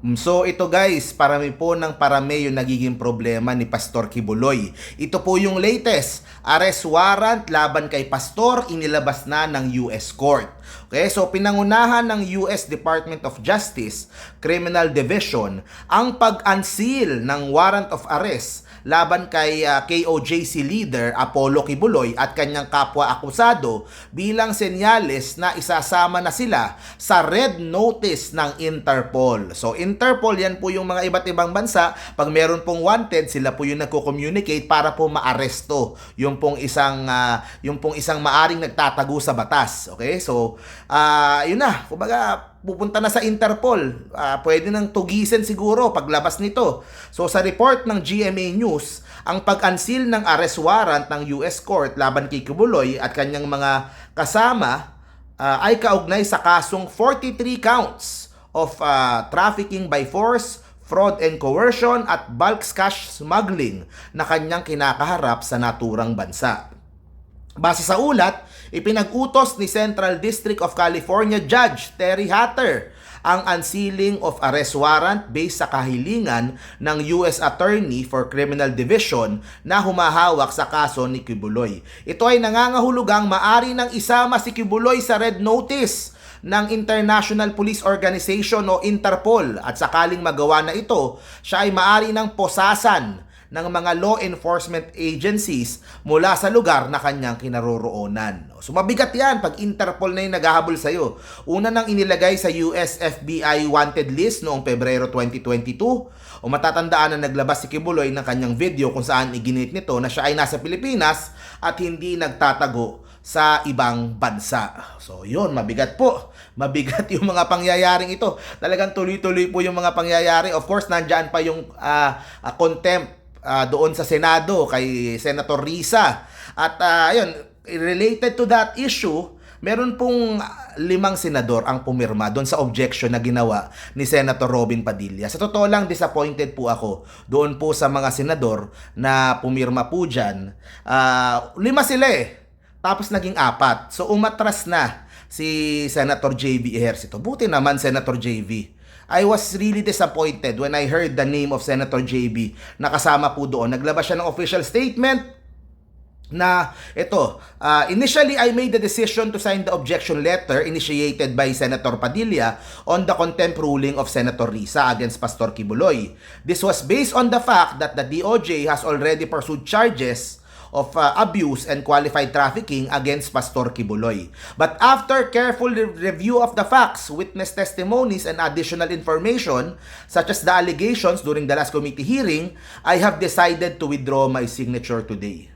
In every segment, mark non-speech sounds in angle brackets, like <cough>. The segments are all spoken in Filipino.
Mm, So ito guys, parami po ng parami yung nagiging problema ni Pastor Kibuloy. Ito po yung latest. Arrest warrant laban kay Pastor inilabas na ng US Court. Okay, so pinangunahan ng US Department of Justice Criminal Division ang pag-unseal ng warrant of arrest laban kay ah, KOJC leader Apollo Kibuloy at kanyang kapwa akusado bilang senyales na isasama na sila sa red notice ng Interpol. So Interpol yan po yung mga iba't ibang bansa pag meron pong wanted sila po yung nagko-communicate para po maaresto yung pong isang ah, yung pong isang maaring nagtatago sa batas. Okay? So ah yun na, kumbaga pupunta na sa Interpol. Ah, pwede nang tugisin siguro paglabas nito. So sa report ng GMA News, ang pag-unseal ng arrest warrant ng US Court laban kay Kibuloy at kanyang mga kasama ah, ay kaugnay sa kasong 43 counts of ah, trafficking by force, fraud and coercion at bulk cash smuggling na kanyang kinakaharap sa naturang bansa. Base sa ulat, ipinag-utos ni Central District of California Judge Terry Hatter ang unsealing of arrest warrant based sa kahilingan ng U.S. Attorney for Criminal Division na humahawak sa kaso ni Kibuloy. Ito ay nangangahulugang maari nang isama si Kibuloy sa red notice ng International Police Organization o Interpol at sakaling magawa na ito, siya ay maari ng posasan ng mga law enforcement agencies mula sa lugar na kanyang kinaroroonan. So mabigat yan pag Interpol na yung naghahabol sa'yo. Una nang inilagay sa US FBI wanted list noong Pebrero 2022 o matatandaan na naglabas si Kibuloy ng kanyang video kung saan iginit nito na siya ay nasa Pilipinas at hindi nagtatago sa ibang bansa. So, yun, mabigat po. <laughs> Mabigat yung mga pangyayaring ito. Talagang tuloy-tuloy po yung mga pangyayari. Of course, nandyan pa yung ah, contempt ah, doon sa Senado kay Senator Risa. At ah, ayun, related to that issue, meron pong limang senador ang pumirma doon sa objection na ginawa ni Senator Robin Padilla. Sa totoo lang, disappointed po ako doon po sa mga senador na pumirma po dyan. Ah, lima sila eh. Tapos naging apat. So umatras na si Senator JV Ejercito. Buti naman Senator JV. I was really disappointed when I heard the name of Senator JB na kasama po doon. Naglabas siya ng official statement na ito, uh, initially I made the decision to sign the objection letter initiated by Senator Padilla on the contempt ruling of Senator Risa against Pastor Kibuloy. This was based on the fact that the DOJ has already pursued charges of uh, abuse and qualified trafficking against Pastor Kibuloy. But after careful re- review of the facts, witness testimonies, and additional information, such as the allegations during the last committee hearing, I have decided to withdraw my signature today.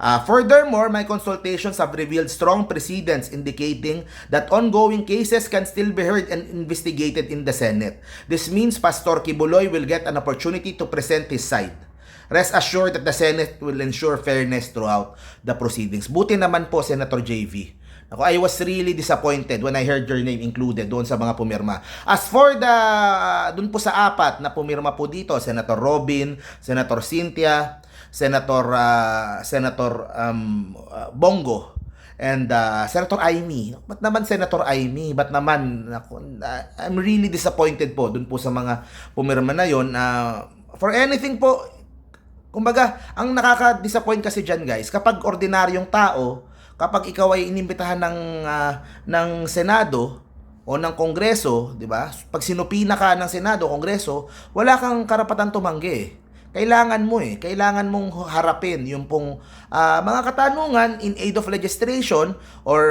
Uh, furthermore, my consultations have revealed strong precedents indicating that ongoing cases can still be heard and investigated in the Senate. This means Pastor Kibuloy will get an opportunity to present his side. Rest assured that the Senate will ensure fairness throughout the proceedings. Buti naman po, Senator JV. Ako, I was really disappointed when I heard your name included doon sa mga pumirma. As for the, doon po sa apat na pumirma po dito, Senator Robin, Senator Cynthia, Senator uh, Senator um, uh, Bongo, and uh, Senator Aimee. Ba't naman Senator Aimee? Ba't naman? Ako, uh, I'm really disappointed po dun po sa mga pumirma na yon. Uh, for anything po, kumbaga, ang nakaka-disappoint kasi dyan guys, kapag ordinaryong tao, kapag ikaw ay inimbitahan ng, ah, ng Senado, o ng Kongreso, 'di ba? Pag sinupina ka ng Senado, Kongreso, wala kang karapatan tumanggi. eh. Kailangan mo eh, kailangan mong harapin yung pong ah, mga katanungan in aid of legislation or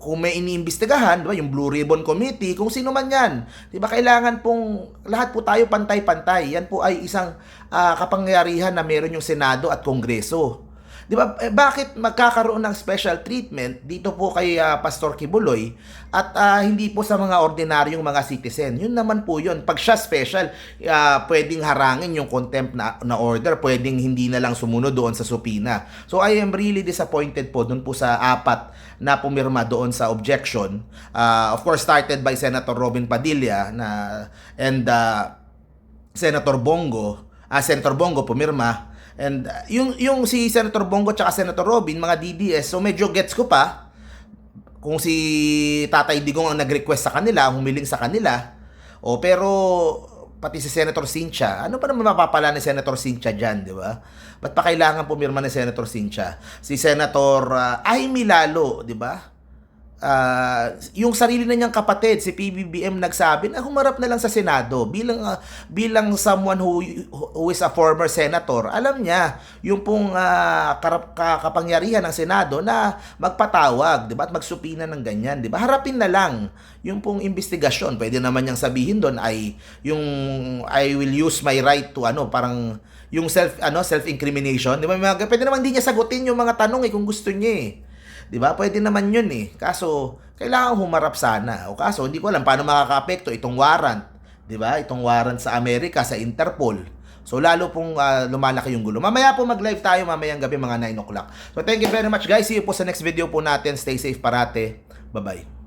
kung- may iniimbestigahan, 'di ba, yung Blue Ribbon Committee, kung sino man 'yan. 'Di ba? Kailangan pong lahat po tayo pantay-pantay. Yan po ay isang ah, kapangyarihan na meron yung Senado at Kongreso. Di ba? Eh, bakit magkakaroon ng special treatment dito po kay ah, Pastor Kibuloy at ah, hindi po sa mga ordinaryong mga citizen? Yun naman po yun. Pag siya special, ah, pwedeng harangin yung contempt na, na order. Pwedeng hindi na lang sumunod doon sa supina. So I am really disappointed po doon po sa apat na pumirma doon sa objection. Ah, of course, started by Senator Robin Padilla na and ah, Senator Bongo, ah Senator Bongo pumirma. And uh, yung yung si Senator Bongo at Senator Robin, mga DDS, so medyo gets ko pa kung si Tatay Digong ang nag-request sa kanila, humiling sa kanila. O pero pati si Senator Sincha. Ano pa naman mapapala ni Senator Sincha dyan, di ba? Ba't pa kailangan pumirma ni Senator Sincha? Si Senator uh, Amy Lalo, di ba? Ah, yung sarili na niyang kapatid, si PBBM nagsabi na humarap na lang sa Senado bilang ah, bilang someone who who is a former senator. Alam niya yung pong ah, karap, ka- kapangyarihan ng Senado na magpatawag, 'di ba? At magsupina ng ganyan, 'di ba? Harapin na lang yung pong investigasyon. Pwede naman niyang sabihin doon ay yung I will use my right to ano, parang yung self ano self incrimination, 'di ba? Pwede naman hindi niya sagutin yung mga tanong eh kung gusto niya eh. 'Di ba? Pwede naman 'yun eh. Kaso kailangan humarap sana. O kaso hindi ko alam paano makakaapekto itong warrant, 'di ba? Itong warrant sa Amerika sa Interpol. So lalo pong ah, lumalaki yung gulo. Mamaya po mag-live tayo mamayang gabi mga 9 o'clock. So thank you very much guys. See you po sa next video po natin. Stay safe parate. Bye-bye.